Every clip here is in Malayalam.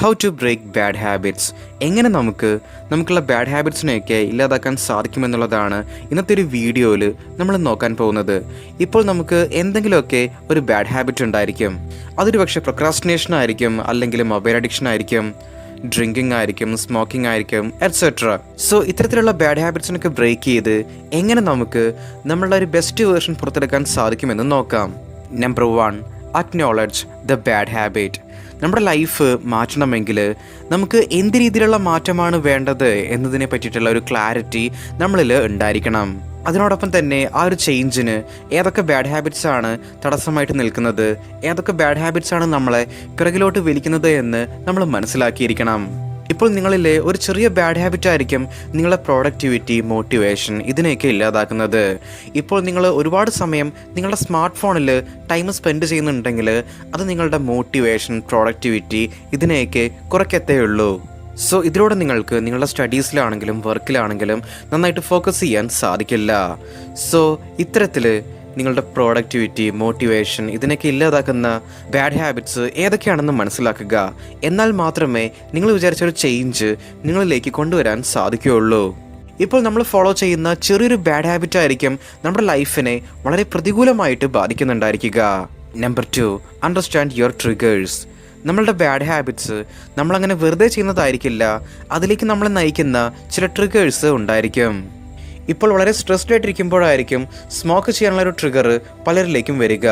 How to break bad habits എങ്ങനെ നമുക്ക് നമുക്കുള്ള ബാഡ് ഹാബിറ്റ്സിനെയൊക്കെ ഇല്ലാതാക്കാൻ സാധിക്കുമെന്നുള്ളതാണ് ഇന്നത്തെ ഒരു വീഡിയോയിൽ നമ്മൾ നോക്കാൻ പോകുന്നത്. ഇപ്പോൾ നമുക്ക് എന്തെങ്കിലുമൊക്കെ ഒരു ബാഡ് ഹാബിറ്റ് ഉണ്ടായിരിക്കും. അതൊരു പക്ഷേ പ്രൊക്രാസ്റ്റിനേഷൻ ആയിരിക്കും അല്ലെങ്കിൽ മൊബൈൽ അഡിക്ഷൻ ആയിരിക്കും ഡ്രിങ്കിങ് ആയിരിക്കും സ്മോക്കിംഗ് ആയിരിക്കും എറ്റ്സെട്ര സോ ഇത്തരത്തിലുള്ള ബാഡ് ഹാബിറ്റ്സിനൊക്കെ ബ്രേക്ക് ചെയ്ത് എങ്ങനെ നമുക്ക് നമ്മളുടെ ഒരു ബെസ്റ്റ് വേർഷൻ പുറത്തെടുക്കാൻ സാധിക്കുമെന്ന് നോക്കാം. Number one acknowledge the bad habit നമ്മുടെ ലൈഫ് മാറ്റണമെങ്കിൽ നമുക്ക് എന്ത് രീതിയിലുള്ള മാറ്റമാണ് വേണ്ടത് എന്നതിനെ പറ്റിയിട്ടുള്ള ഒരു ക്ലാരിറ്റി നമ്മളിൽ ഉണ്ടായിരിക്കണം. അതിനോടൊപ്പം തന്നെ ആ ഒരു ചേഞ്ചിന് ഏതൊക്കെ ബാഡ് ഹാബിറ്റ്സ് ആണ് തടസ്സമായിട്ട് നിൽക്കുന്നത്? ഏതൊക്കെ ബാഡ് ഹാബിറ്റ്സ് ആണ് നമ്മളെ പിറകിലോട്ട് വലിക്കുന്നത് എന്ന് നമ്മൾ മനസ്സിലാക്കിയിരിക്കണം. ഇപ്പോൾ നിങ്ങളിലെ ഒരു ചെറിയ ബാഡ് ഹാബിറ്റ് ആയിരിക്കും നിങ്ങളുടെ പ്രൊഡക്ടിവിറ്റി മോട്ടിവേഷൻ ഇതിനെയൊക്കെ ഇല്ലാതാക്കുന്നത്. ഇപ്പോൾ നിങ്ങൾ ഒരുപാട് സമയം നിങ്ങളുടെ സ്മാർട്ട് ഫോണിൽ ടൈം സ്പെൻഡ് ചെയ്യുന്നുണ്ടെങ്കിൽ അത് നിങ്ങളുടെ മോട്ടിവേഷൻ പ്രൊഡക്ടിവിറ്റി ഇതിനെയൊക്കെ കുറയ്ക്കത്തേ ഉള്ളൂ സോ ഇതിലൂടെ നിങ്ങൾക്ക് നിങ്ങളുടെ സ്റ്റഡീസിലാണെങ്കിലും വർക്കിലാണെങ്കിലും നന്നായിട്ട് ഫോക്കസ് ചെയ്യാൻ സാധിക്കില്ല. സോ ഇത്തരത്തിൽ നിങ്ങളുടെ പ്രൊഡക്ടിവിറ്റി മോട്ടിവേഷൻ ഇതിനൊക്കെ ഇല്ലാതാക്കുന്ന ബാഡ് ഹാബിറ്റ്സ് ഏതൊക്കെയാണെന്ന് മനസ്സിലാക്കുക. എന്നാൽ മാത്രമേ നിങ്ങൾ വിചാരിച്ച ഒരു ചേഞ്ച് നിങ്ങളിലേക്ക് കൊണ്ടുവരാൻ സാധിക്കുകയുള്ളൂ. ഇപ്പോൾ നമ്മൾ ഫോളോ ചെയ്യുന്ന ചെറിയൊരു ബാഡ് ഹാബിറ്റ് ആയിരിക്കും നമ്മുടെ ലൈഫിനെ വളരെ പ്രതികൂലമായിട്ട് ബാധിക്കുന്നുണ്ടായിരിക്കുക. Number two understand your triggers നമ്മളുടെ ബാഡ് ഹാബിറ്റ്സ് നമ്മളങ്ങനെ വെറുതെ ചെയ്യുന്നതായിരിക്കില്ല അതിലേക്ക് നമ്മളെ നയിക്കുന്ന ചില ട്രിഗേഴ്സ് ഉണ്ടായിരിക്കും. ഇപ്പോൾ വളരെ സ്ട്രെസ്ഡ് ആയിട്ടിരിക്കുമ്പോഴായിരിക്കും സ്മോക്ക് ചെയ്യാനുള്ള ഒരു ട്രിഗർ പലരിലേക്കും വരിക.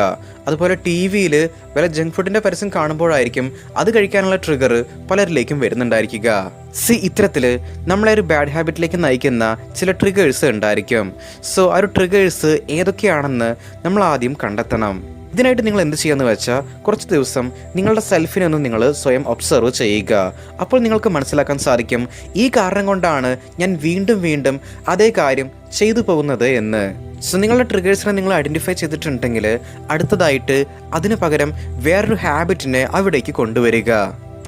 അതുപോലെ ടി വിയിൽ വല്ല ജങ്ക് ഫുഡിന്റെ പരസ്യം കാണുമ്പോഴായിരിക്കും അത് കഴിക്കാനുള്ള ട്രിഗർ പലരിലേക്കും വരുന്നുണ്ടായിരിക്കുക. സി ഇത്തരത്തിൽ നമ്മളെ ഒരു ബാഡ് ഹാബിറ്റിലേക്ക് നയിക്കുന്ന ചില ട്രിഗേഴ്സ് ഉണ്ടായിരിക്കും. സോ ആ ഒരു ട്രിഗേഴ്സ് ഏതൊക്കെയാണെന്ന് നമ്മൾ ആദ്യം കണ്ടെത്തണം. ഇതിനായിട്ട് നിങ്ങൾ എന്ത് ചെയ്യാന്ന് വെച്ചാൽ കുറച്ച് ദിവസം നിങ്ങളുടെ സെൽഫിനെ ഒന്ന് നിങ്ങൾ സ്വയം ഒബ്സർവ് ചെയ്യുക. അപ്പോൾ നിങ്ങൾക്ക് മനസ്സിലാക്കാൻ സാധിക്കും ഈ കാരണം കൊണ്ടാണ് ഞാൻ വീണ്ടും വീണ്ടും അതേ കാര്യം ചെയ്തു പോകുന്നത് എന്ന്. സോ നിങ്ങളുടെ ട്രിഗേഴ്സിനെ നിങ്ങൾ ഐഡന്റിഫൈ ചെയ്തിട്ടുണ്ടെങ്കിൽ അടുത്തതായിട്ട് അതിന് പകരം വേറൊരു ഹാബിറ്റിനെ അവിടേക്ക് കൊണ്ടുവരിക.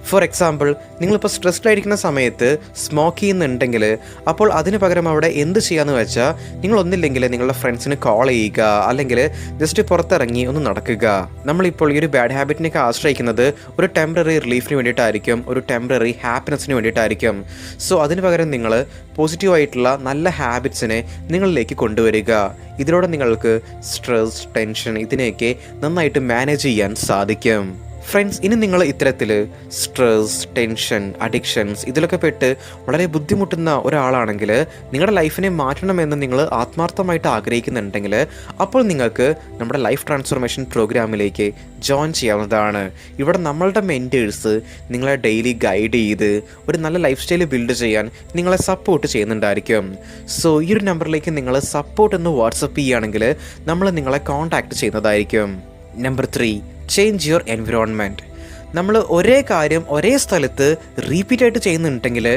ഫോർ എക്സാമ്പിൾ നിങ്ങളിപ്പോൾ സ്ട്രെസ്ഡ് ആയിരിക്കുന്ന സമയത്ത് സ്മോക്ക് ചെയ്യുന്നുണ്ടെങ്കിൽ അപ്പോൾ അതിന് പകരം അവിടെ എന്ത് ചെയ്യാന്ന് വെച്ചാൽ നിങ്ങൾ ഒന്നില്ലെങ്കിൽ നിങ്ങളുടെ ഫ്രണ്ട്സിന് കോൾ ചെയ്യുക അല്ലെങ്കിൽ ജസ്റ്റ് പുറത്തിറങ്ങി ഒന്ന് നടക്കുക. നമ്മളിപ്പോൾ ഈ ഒരു ബാഡ് ഹാബിറ്റിനൊക്കെ ആശ്രയിക്കുന്നത് ഒരു ടെമ്പററി റിലീഫിന് വേണ്ടിയിട്ടായിരിക്കും ഒരു ടെമ്പററി ഹാപ്പിനെസ്സിന് വേണ്ടിയിട്ടായിരിക്കും. സോ അതിന് പകരം നിങ്ങൾ പോസിറ്റീവായിട്ടുള്ള നല്ല ഹാബിറ്റ്സിനെ നിങ്ങളിലേക്ക് കൊണ്ടുവരിക. ഇതിലൂടെ നിങ്ങൾക്ക് സ്ട്രെസ് ടെൻഷൻ ഇതിനെയൊക്കെ നന്നായിട്ട് മാനേജ് ചെയ്യാൻ സാധിക്കും. ഫ്രണ്ട്സ് ഇനി നിങ്ങൾ ഇത്തരത്തിൽ സ്ട്രെസ് ടെൻഷൻ അഡിക്ഷൻസ് ഇതിലൊക്കെ പെട്ട് വളരെ ബുദ്ധിമുട്ടുന്ന ഒരാളാണെങ്കിൽ നിങ്ങളുടെ ലൈഫിനെ മാറ്റണമെന്ന് നിങ്ങൾ ആത്മാർത്ഥമായിട്ട് ആഗ്രഹിക്കുന്നുണ്ടെങ്കിൽ അപ്പോൾ നിങ്ങൾക്ക് നമ്മുടെ ലൈഫ് ട്രാൻസ്ഫോർമേഷൻ പ്രോഗ്രാമിലേക്ക് ജോയിൻ ചെയ്യാവുന്നതാണ്. ഇവിടെ നമ്മളുടെ മെന്റേഴ്സ് നിങ്ങളെ ഡെയിലി ഗൈഡ് ചെയ്ത് ഒരു നല്ല ലൈഫ് സ്റ്റൈൽ ബിൽഡ് ചെയ്യാൻ നിങ്ങളെ സപ്പോർട്ട് ചെയ്യുന്നുണ്ടായിരിക്കും. സോ ഈ ഒരു നമ്പറിലേക്ക് നിങ്ങൾ സപ്പോർട്ട് എന്ന് വാട്സപ്പ് ചെയ്യുകയാണെങ്കിൽ നമ്മൾ നിങ്ങളെ കോൺടാക്ട് ചെയ്യുന്നതായിരിക്കും. Number three change your environment നമ്മൾ ഒരേ കാര്യം ഒരേ സ്ഥലത്ത് റിപ്പീറ്റ് ആയിട്ട് ചെയ്യുന്നുണ്ടെങ്കിൽ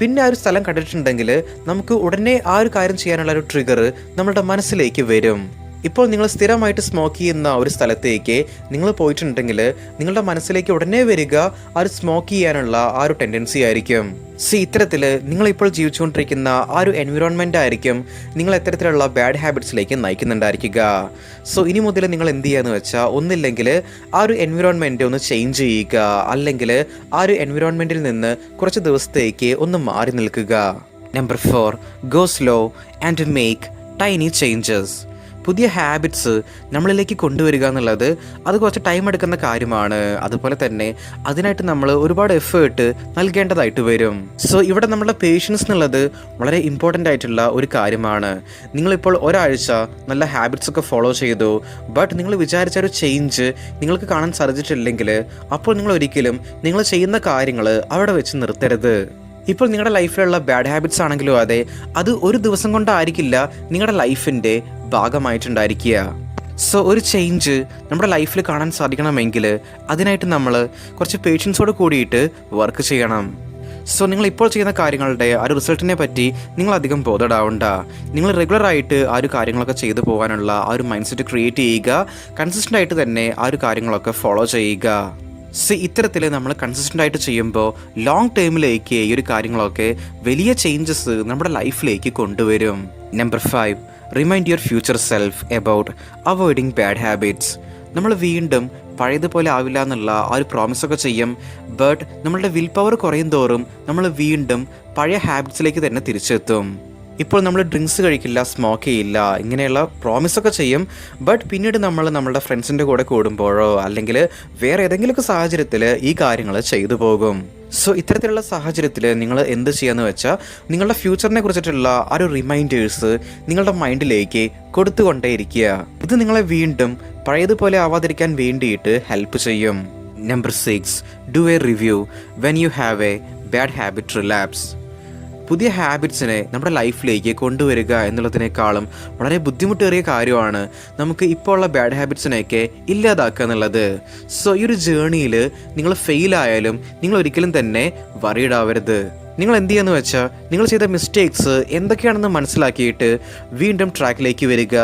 പിന്നെ ആ ഒരു സ്ഥലം കണ്ടിട്ടുണ്ടെങ്കിൽ നമുക്ക് ഉടനെ ആ ഒരു കാര്യം ചെയ്യാനുള്ള ഒരു ട്രിഗർ നമ്മളുടെ മനസ്സിലേക്ക് വരും. ഇപ്പോൾ നിങ്ങൾ സ്ഥിരമായിട്ട് സ്മോക്ക് ചെയ്യുന്ന ഒരു സ്ഥലത്തേക്ക് നിങ്ങൾ പോയിട്ടുണ്ടെങ്കിൽ നിങ്ങളുടെ മനസ്സിലേക്ക് ഉടനെ വരിക ആ ഒരു സ്മോക്ക് ചെയ്യാനുള്ള ആ ഒരു ടെൻഡൻസി ആയിരിക്കും. സി ഇത്തരത്തിൽ നിങ്ങളിപ്പോൾ ജീവിച്ചുകൊണ്ടിരിക്കുന്ന ആ ഒരു എൻവിറോൺമെന്റ് ആയിരിക്കും നിങ്ങൾ എത്തരത്തിലുള്ള ബാഡ് ഹാബിറ്റ്സിലേക്ക് നയിക്കുന്നുണ്ടായിരിക്കുക. സോ ഇനി മുതൽ നിങ്ങൾ എന്ത് ചെയ്യാന്ന് വെച്ചാൽ ഒന്നില്ലെങ്കിൽ ആ ഒരു എൻവിറോൺമെന്റ് ഒന്ന് ചേഞ്ച് ചെയ്യുക. അല്ലെങ്കിൽ ആ ഒരു എൻവിറോൺമെന്റിൽ നിന്ന് കുറച്ച് ദിവസത്തേക്ക് ഒന്ന് മാറി നിൽക്കുക. Number four go slow and make tiny changes പുതിയ ഹാബിറ്റ്സ് നമ്മളിലേക്ക് കൊണ്ടുവരിക എന്നുള്ളത് അത് കുറച്ച് ടൈം എടുക്കുന്ന കാര്യമാണ്. അതുപോലെ തന്നെ അതിനായിട്ട് നമ്മൾ ഒരുപാട് എഫേർട്ട് നൽകേണ്ടതായിട്ട് വരും. സോ ഇവിടെ നമ്മുടെ പേഷ്യൻസ് എന്നുള്ളത് വളരെ ഇമ്പോർട്ടന്റ് ആയിട്ടുള്ള ഒരു കാര്യമാണ്. നിങ്ങളിപ്പോൾ ഒരാഴ്ച നല്ല ഹാബിറ്റ്സ് ഒക്കെ ഫോളോ ചെയ്തു ബട്ട് നിങ്ങൾ വിചാരിച്ച ഒരു ചേഞ്ച് നിങ്ങൾക്ക് കാണാൻ സാധിച്ചിട്ടില്ലെങ്കിൽ അപ്പോൾ നിങ്ങൾ ഒരിക്കലും നിങ്ങൾ ചെയ്യുന്ന കാര്യങ്ങൾ അവിടെ വെച്ച് നിർത്തരുത്. ഇപ്പോൾ നിങ്ങളുടെ ലൈഫിലുള്ള ബാഡ് ഹാബിറ്റ്സ് ആണെങ്കിലും അതെ അത് ഒരു ദിവസം കൊണ്ടായിരിക്കില്ല നിങ്ങളുടെ ലൈഫിന്റെ ഭാഗമായിട്ടുണ്ടായിരിക്കുക. സോ ഒരു ചേഞ്ച് നമ്മുടെ ലൈഫിൽ കാണാൻ സാധിക്കണമെങ്കിൽ അതിനായിട്ട് നമ്മൾ കുറച്ച് പേഷ്യൻസോട് കൂടിയിട്ട് വർക്ക് ചെയ്യണം. സോ നിങ്ങൾ ഇപ്പോൾ ചെയ്യുന്ന കാര്യങ്ങളുടെ ആ ഒരു റിസൾട്ടിനെ പറ്റി നിങ്ങൾ അധികം ബോധഡാവണ്ട. നിങ്ങൾ റെഗുലറായിട്ട് ആ ഒരു കാര്യങ്ങളൊക്കെ ചെയ്തു പോകാനുള്ള ആ ഒരു മൈൻഡ് സെറ്റ് ക്രിയേറ്റ് ചെയ്യുക. കൺസിസ്റ്റന്റ് ആയിട്ട് തന്നെ ആ ഒരു കാര്യങ്ങളൊക്കെ ഫോളോ ചെയ്യുക. സി ഇത്തരത്തിൽ നമ്മൾ കൺസിസ്റ്റന്റ് ആയിട്ട് ചെയ്യുമ്പോൾ ലോങ് ടേമിലേക്ക് ഈ ഒരു കാര്യങ്ങളൊക്കെ വലിയ ചേഞ്ചസ് നമ്മുടെ ലൈഫിലേക്ക് കൊണ്ടുവരും. Number five remind your future self about avoiding bad habits നമ്മൾ വീണ്ടും പഴയതുപോലെ ആവില്ല എന്നുള്ള ആ ഒരു പ്രോമിസൊക്കെ ചെയ്യും. ബട്ട് നമ്മളുടെ വിൽ പവർ കുറയും തോറും നമ്മൾ വീണ്ടും പഴയ ഹാബിറ്റ്സിലേക്ക് തന്നെ തിരിച്ചെത്തും. ഇപ്പോൾ നമ്മൾ ഡ്രിങ്ക്സ് കഴിക്കില്ല സ്മോക്ക് ചെയ്യില്ല ഇങ്ങനെയുള്ള പ്രോമിസൊക്കെ ചെയ്യും. ബട്ട് പിന്നീട് നമ്മൾ നമ്മുടെ ഫ്രണ്ട്സിന്റെ കൂടെ കൂടുമ്പോഴോ അല്ലെങ്കിൽ വേറെ ഏതെങ്കിലുമൊക്കെ സാഹചര്യത്തിൽ ഈ കാര്യങ്ങൾ ചെയ്തു പോകും. സോ ഇത്തരത്തിലുള്ള സാഹചര്യത്തിൽ നിങ്ങൾ എന്ത് ചെയ്യാന്ന് വെച്ചാൽ നിങ്ങളുടെ ഫ്യൂച്ചറിനെ കുറിച്ചിട്ടുള്ള ആ ഒരു റിമൈൻഡേഴ്സ് നിങ്ങളുടെ മൈൻഡിലേക്ക് കൊടുത്തുകൊണ്ടേയിരിക്കുക. ഇത് നിങ്ങളെ വീണ്ടും പഴയതുപോലെ ആവാതിരിക്കാൻ വേണ്ടിയിട്ട് ഹെൽപ്പ് ചെയ്യും. Number six do a review when you have a bad habit relapse പുതിയ ഹാബിറ്റ്സിനെ നമ്മുടെ ലൈഫിലേക്ക് കൊണ്ടുവരിക എന്നുള്ളതിനേക്കാളും വളരെ ബുദ്ധിമുട്ടേറിയ കാര്യമാണ് നമുക്ക് ഇപ്പോൾ ഉള്ള ബാഡ് ഹാബിറ്റ്സിനെയൊക്കെ ഇല്ലാതാക്കുക എന്നുള്ളത്. സോ ഈ ഒരു ജേണിയിൽ നിങ്ങൾ ഫെയിൽ ആയാലും നിങ്ങൾ ഒരിക്കലും തന്നെ വറീഡാവരുത് നിങ്ങൾ എന്ത് ചെയ്യുന്നു വെച്ചാൽ നിങ്ങൾ ചെയ്ത മിസ്റ്റേക്സ് എന്തൊക്കെയാണെന്ന് മനസ്സിലാക്കിയിട്ട് വീണ്ടും ട്രാക്കിലേക്ക് വരിക.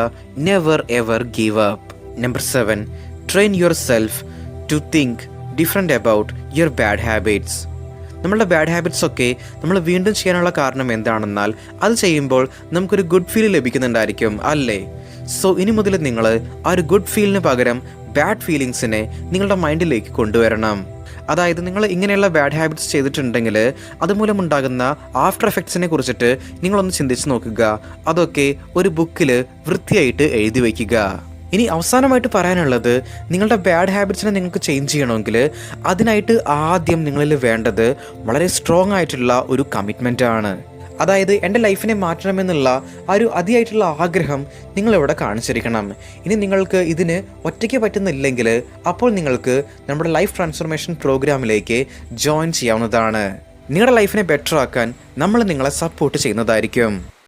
Never ever give up number seven train yourself to think different about your bad habits നമ്മളുടെ ബാഡ് ഹാബിറ്റ്സ് ഒക്കെ നമ്മൾ വീണ്ടും ചെയ്യാനുള്ള കാരണം എന്താണെന്നാൽ അത് ചെയ്യുമ്പോൾ നമുക്കൊരു ഗുഡ് ഫീൽ ലഭിക്കുന്നുണ്ടായിരിക്കും അല്ലേ? സോ ഇനി മുതൽ നിങ്ങൾ ആ ഒരു ഗുഡ് ഫീലിന് പകരം ബാഡ് ഫീലിങ്സിനെ നിങ്ങളുടെ മൈൻഡിലേക്ക് കൊണ്ടുവരണം. അതായത് നിങ്ങൾ ഇങ്ങനെയുള്ള ബാഡ് ഹാബിറ്റ്സ് ചെയ്തിട്ടുണ്ടെങ്കിൽ അതുമൂലം ഉണ്ടാകുന്ന ആഫ്റ്റർ എഫക്ട്സിനെ കുറിച്ചിട്ട് നിങ്ങളൊന്ന് ചിന്തിച്ച് നോക്കുക. അതൊക്കെ ഒരു ബുക്കിൽ വൃത്തിയായിട്ട് എഴുതി വയ്ക്കുക. ഇനി അവസാനമായിട്ട് പറയാനുള്ളത് നിങ്ങളുടെ ബാഡ് ഹാബിറ്റ്സിനെ നിങ്ങൾക്ക് ചേഞ്ച് ചെയ്യണമെങ്കിൽ അതിനായിട്ട് ആദ്യം നിങ്ങളിൽ വേണ്ടത് വളരെ സ്ട്രോങ് ആയിട്ടുള്ള ഒരു കമ്മിറ്റ്മെന്റ് ആണ്. അതായത് എന്റെ ലൈഫിനെ മാറ്റണമെന്നുള്ള ആ ഒരു അതിയായിട്ടുള്ള ആഗ്രഹം നിങ്ങളിവിടെ കാണിച്ചിരിക്കണം. ഇനി നിങ്ങൾക്ക് ഇതിന് ഒറ്റയ്ക്ക് പറ്റുന്നില്ലെങ്കിൽ അപ്പോൾ നിങ്ങൾക്ക് നമ്മുടെ ലൈഫ് ട്രാൻസ്ഫോർമേഷൻ പ്രോഗ്രാമിലേക്ക് ജോയിൻ ചെയ്യാവുന്നതാണ്. നിങ്ങളുടെ ലൈഫിനെ ബെറ്റർ ആക്കാൻ നമ്മൾ നിങ്ങളെ സപ്പോർട്ട് ചെയ്യുന്നതായിരിക്കും.